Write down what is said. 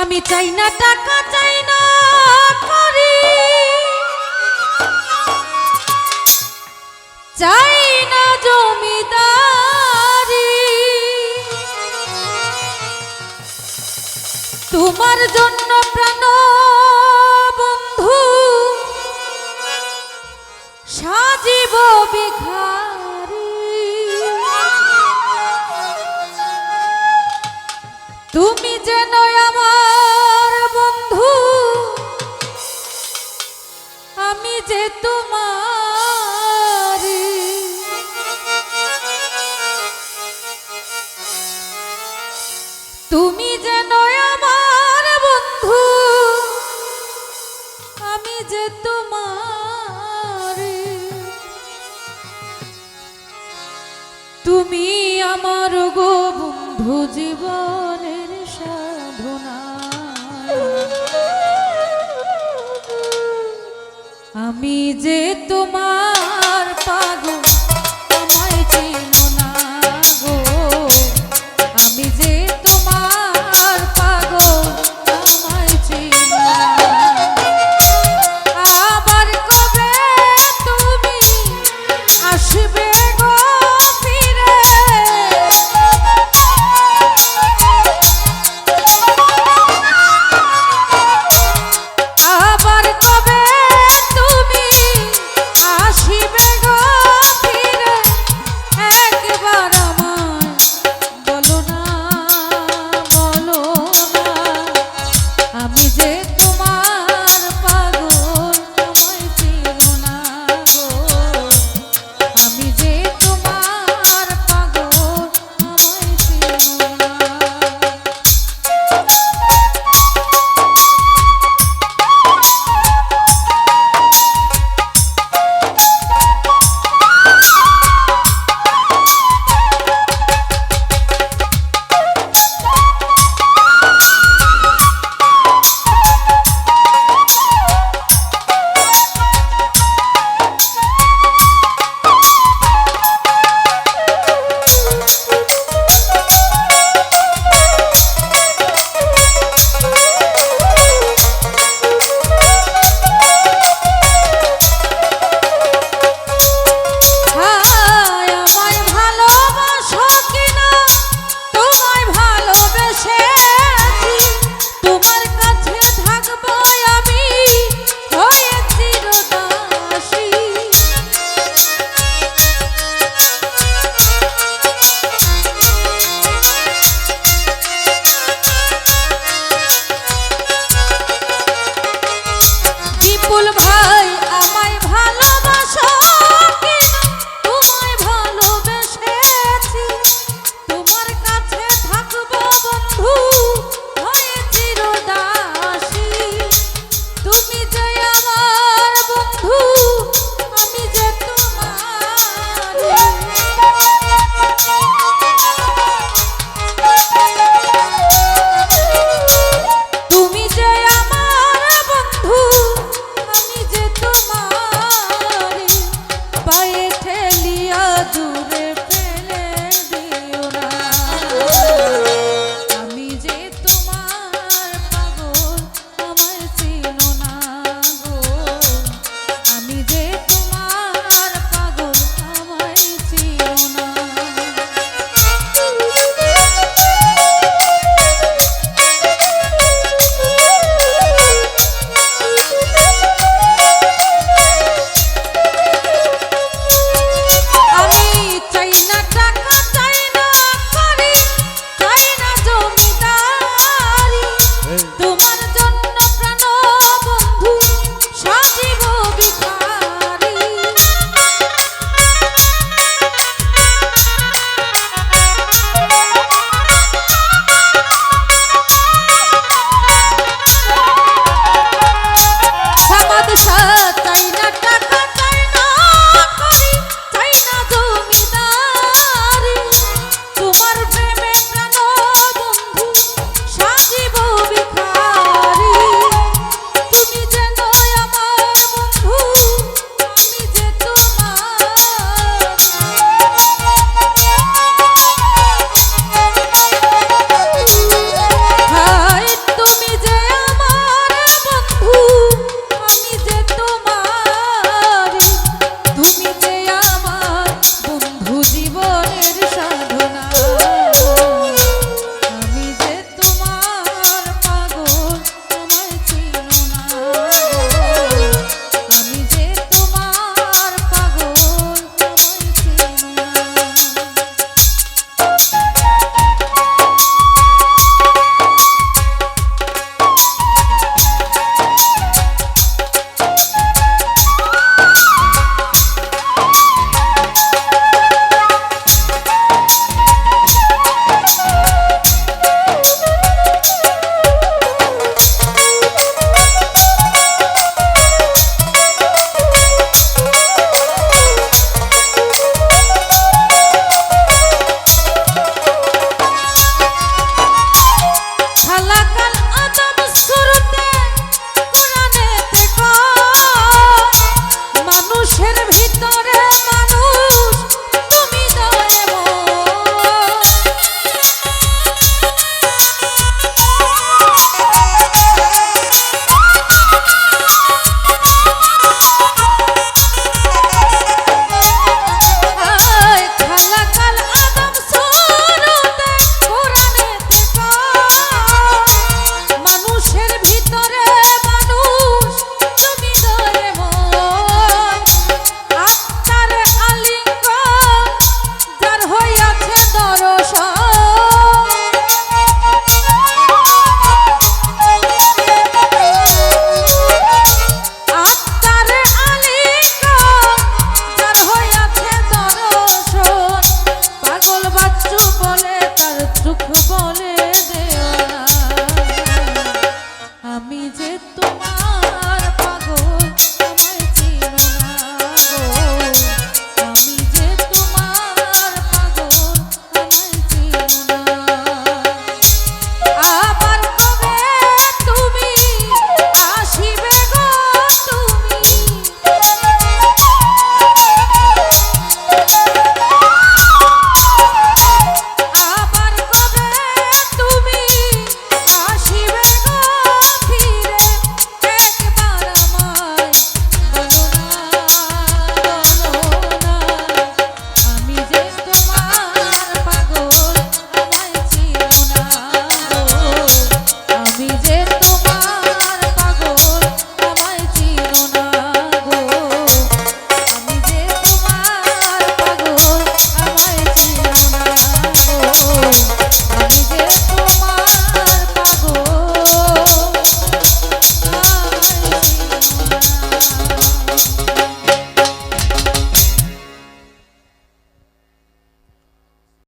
আমি চাই না, টাকা চাই না, করি। চাই না জমিদারি। তোমার জন্য প্রাণ বন্ধু সাজিব বিঘারি তুমি যেন আমার তোমার। তুমি যেন আমার বন্ধু আমি যে তোমার। তুমি আমার গো বন্ধু জীবনের সাধনা। আমি যে তোমার